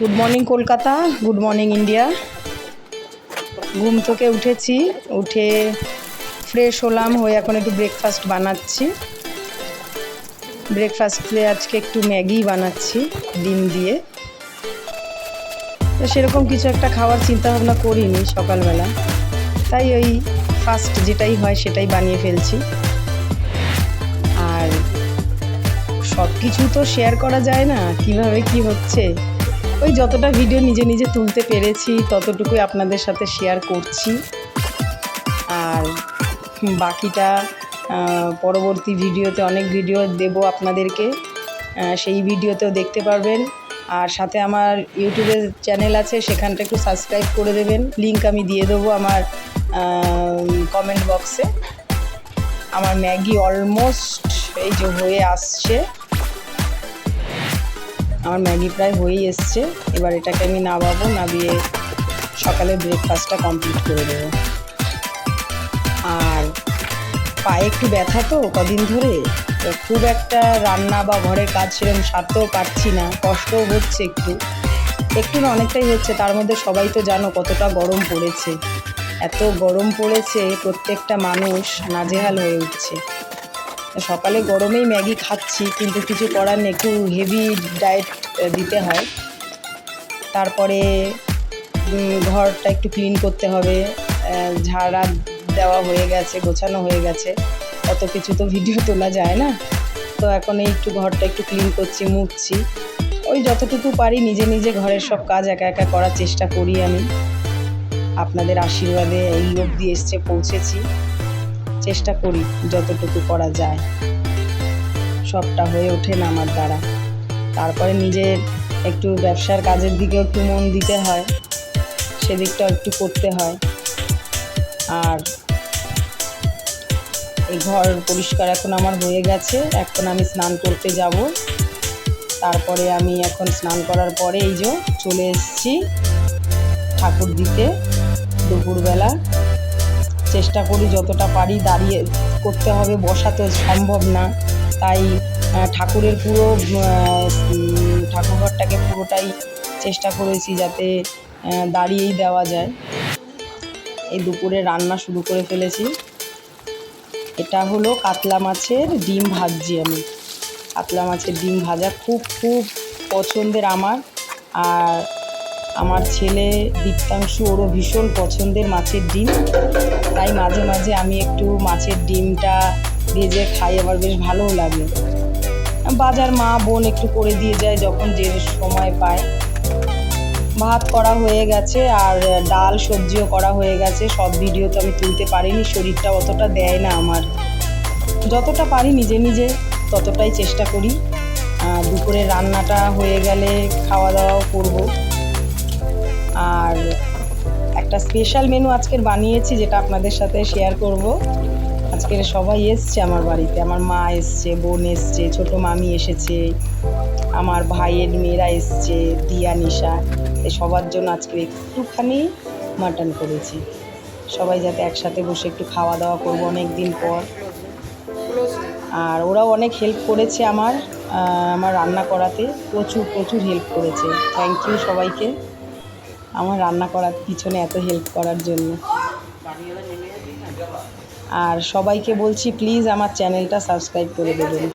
Good morning Kolkata good morning India ঘুম থেকে উঠেছি, উঠে ফ্রেশ হলাম, হয়ে এখন একটু ব্রেকফাস্ট বানাচ্ছি। ব্রেকফাস্টে আজকে একটু ম্যাগি বানাচ্ছি, ডিম দিয়ে। তো সেরকম কিছু একটা খাওয়ার চিন্তা ভাবনা করিনি সকালবেলা। তাই ওই ফার্স্ট যেটাই হয় সেটাই বানিয়ে ফেলছি। আর সব কিছু তো শেয়ার করা যায় না, কীভাবে কি হচ্ছে? ওই যতটা ভিডিও নিজে নিজে তুলতে পেরেছি, ততটুকুই আপনাদের সাথে শেয়ার করছি। আর বাকিটা পরবর্তী ভিডিওতে অনেক ভিডিও দেব আপনাদেরকে। সেই ভিডিওতেও দেখতে পারবেন। আর সাথে আমার ইউটিউবের চ্যানেল আছে, সেখানটা একটু সাবস্ক্রাইব করে দেবেন। লিংক আমি দিয়ে দেবো আমার কমেন্ট বক্সে আমার ম্যাগি অলমোস্ট এই যে হয়ে আসছে। আমার ম্যাগি প্রায় হয়েই এসছে। এবার এটাকে আমি নামাবো, নামিয়ে সকালে ব্রেকফাস্টটা কমপ্লিট করে দেবো। আর পায়ে একটু ব্যথা তো কদিন ধরে খুব একটা রান্না বা ঘরের কাজ সেরকম সারতেও পারছি না, কষ্টও হচ্ছে একটু। একটু না অনেকটাই হচ্ছে, তার মধ্যে সবাই তো জানো কতটা গরম পড়েছে। এত গরম পড়েছে, প্রত্যেকটা মানুষ নাজেহাল হয়ে উঠছে। সকালে গরমেই ম্যাগি খাচ্ছি, কিন্তু কিছু করার নেই, একটু হেভি ডায়েট দিতে হয়। তারপরে ঘরটা একটু ক্লিন করতে হবে ঝাড়া দেওয়া হয়ে গেছে, গোছানো হয়ে গেছে, অত কিছু তো ভিডিও তোলা যায় না। তো এখন এই একটু ঘরটা একটু ক্লিন করছি, মুছছি। ওই যতটুকু পারি নিজে নিজে ঘরের সব কাজ একা একা করার চেষ্টা করি আমি। আপনাদের আশীর্বাদে এই অবধি এসছে, পৌঁছেছি। চেষ্টা করি যতটুকু করা যায়। সবটা হয়ে ওঠে না আমার দ্বারা। তারপরে নিজের একটু ব্যবসার কাজের দিকেও একটু মন দিতে হয়। সেদিকটাও একটু করতে হয়। আর এই ঘর পরিষ্কার এখন আমার হয়ে গেছে। এখন আমি স্নান করতে যাব। তারপরে আমি এখন স্নান করার পরে এই যে চলে এসেছি ঠাকুর দিতে দুপুরবেলা চেষ্টা করি যতটা পারি দাঁড়িয়ে করতে হবে, বসা তো সম্ভব না। তাই ঠাকুরের পুরো ঠাকুরঘরটাকে পুরোটাই চেষ্টা করেছি যাতে দাঁড়িয়েই দেওয়া যায়। এই দুপুরে রান্না শুরু করে ফেলেছি। এটা হলো কাতলা মাছের ডিম ভাজছি আমি। কাতলা মাছের ডিম ভাজা খুব খুব পছন্দের আমার। আর আমার ছেলে দীপ্তাংশু, ওরও ভীষণ পছন্দের মাছের ডিম। তাই মাঝে মাঝে আমি একটু মাছের ডিমটা ভেজে খাই, আবার বেশ ভালোও লাগে। বাজার মা বোন একটু করে দিয়ে যায় যখন যে সময় পায়। ভাত করা হয়ে গেছে আর ডাল সবজিও করা হয়ে গেছে। সব ভিডিও তো আমি তুলতে পারিনি, শরীরটা অতটা দেয় না আমার। যতটা পারি নিজে নিজে ততটাই চেষ্টা করি। দুপুরে রান্নাটা হয়ে গেলে খাওয়া দাওয়াও করব। আর একটা স্পেশাল মেনু আজকের বানিয়েছি, যেটা আপনাদের সাথে শেয়ার করব। আজকের সবাই এসছে আমার বাড়িতে, আমার মা এসছে, বোন এসছে, ছোট মামি এসেছে, আমার ভাইয়ের মেয়েরা এসছে, দিয়া, নিশা সবার জন্য আজকে একটুখানি মাটন করেছি। সবাই যাতে একসাথে বসে একটু খাওয়া দাওয়া করব অনেক দিন পর। আর ওরাও অনেক হেল্প করেছে আমার আমার রান্না করাতে, প্রচুর প্রচুর হেল্প করেছে। থ্যাংক ইউ সবাইকে। আমার রান্না করার পিছনে এত হেল্প করার জন্য। আর সবাইকে বলছি প্লিজ আমার চ্যানেলটা সাবস্ক্রাইব করে দেবেন।